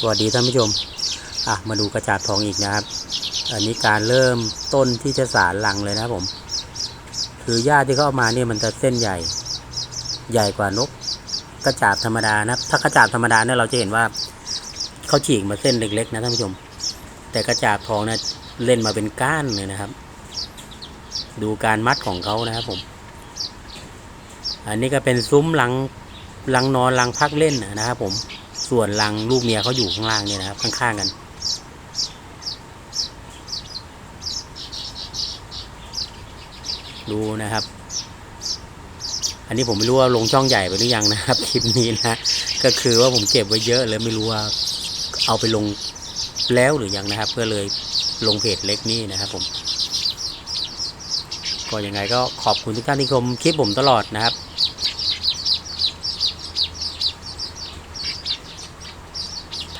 สวัสดีท่านผู้ชมอะมาดูกระจาดทองอีกนะครับ อันนี้การเริ่มต้นที่จะสารลังเลยนะครับผม คือหญ้าที่เขาเอามาเนี่ยมันจะเส้นใหญ่ ใหญ่กว่านกกระจาดธรรมดานะครับถ้ากระจาดธรรมดาเนี่ยเราจะเห็นว่าเขาฉีกมาเส้นเล็กๆนะท่านผู้ชม แต่กระจาดทองเนี่ยเล่นมาเป็นก้านเลยนะครับ ดูการมัดของเขานะครับผม อันนี้ก็เป็นซุ้มลังลังนอนลังพักเล่นนะครับผม ส่วนรังลูกเมียเขาอยู่ข้างล่างเนี่ยนะครับ ข้างๆกัน ดูนะครับ อันนี้ผมไม่รู้ว่าลงช่องใหญ่ไปหรือยังนะครับคลิปนี้นะก็คือว่าผมเก็บไว้เยอะเลยไม่รู้ว่าเอาไปลงแล้วหรือยังนะครับ ก็เลยลงเพจเล็กนี่นะครับ ผม ก็ยังไงก็ขอบคุณทุกท่านที่ชมคลิปผมตลอดนะครับ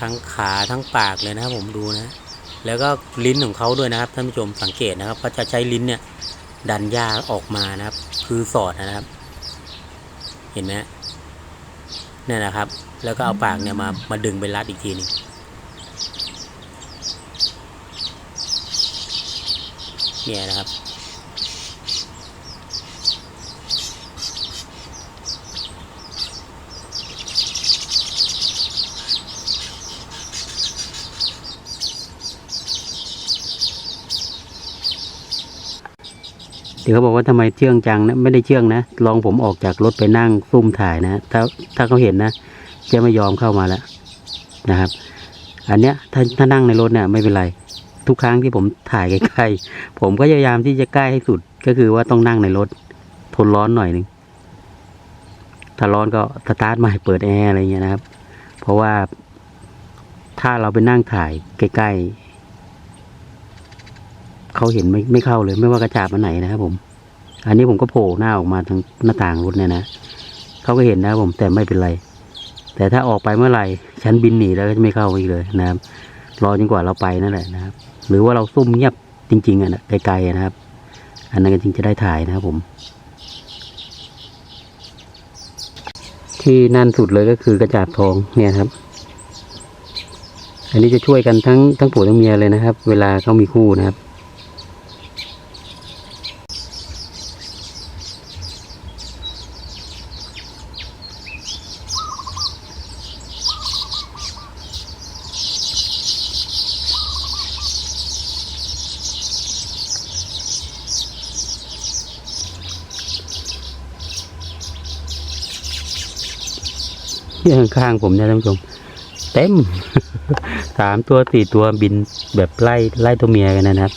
ทั้งขาทั้งปากเลยนะครับ ผมดูนะ แล้วก็ลิ้นของเขาด้วยนะครับท่านผู้ชมสังเกตนะครับเขาจะใช้ลิ้นเนี่ย ดันหญ้าออกมานะครับ คือสอดนะครับ เห็นไหมนี่นะครับ แล้วก็เอาปากเนี่ยมามาดึงไปรัดอีกทีนึงเนี่ยนะครับ ดี๋ยวเขาบอกว่าทำไมเชื่องจังนะไม่ได้เชื่องนะลองผมออกจากรถไปนั่งซุ่มถ่ายนะถ้าถ้าเขาเห็นนะจะไม่ยอมเข้ามาแล้วนะครับ อันเนี้ยถ้าถ้านั่งในรถเนี่ยไม่เป็นไร ทุกครั้งที่ผมถ่ายใกล้ๆผมก็พยายามที่จะใกล้ให้สุดก็คือว่าต้องนั่งในรถ ทนร้อนหน่อยหนึ่งถ้าร้อนก็สตาร์ทใหม่เปิดแอร์อะไรเงี้ยนะครับ เพราะว่าถ้าเราไปนั่งถ่ายใกล้ๆ เขาเห็นไม่ไม่เข้าเลย ไม่ว่ากระจาบมันไหนนะครับผม อันนี้ผมก็โผล่หน้าออกมาทางหน้าต่างรถเนี่ยนะเขาก็เห็นนะครับผมแต่ไม่เป็นไร แต่ถ้าออกไปเมื่อไหร่ฉันบินหนีแล้วก็จะไม่เข้าอีกเลยนะครับรอจนกว่าเราไปนั่นแหละนะครับ หรือว่าเราซุ่มเงียบจริง ๆอะนะไกลๆนะครับ อันนั้นจริงจะได้ถ่ายนะครับผม ที่นั่นสุดเลยก็คือกระจาดทองเนี่ยครับอันนี้จะช่วยกันทั้งทั้งผัวทั้งเมียเลยนะครับ เวลาเขามีคู่นะครับ ที่ข้างๆผมเนี่ยท่านผู้ชมเต็มสามตัวสี่ตัวบินแบบไล่ไล่ตัวเมียกันนะครับ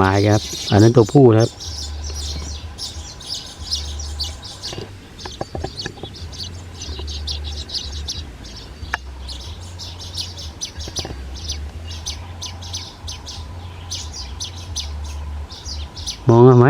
มาครับ อันนั้นตัวผู้ครับ มองเอาไหม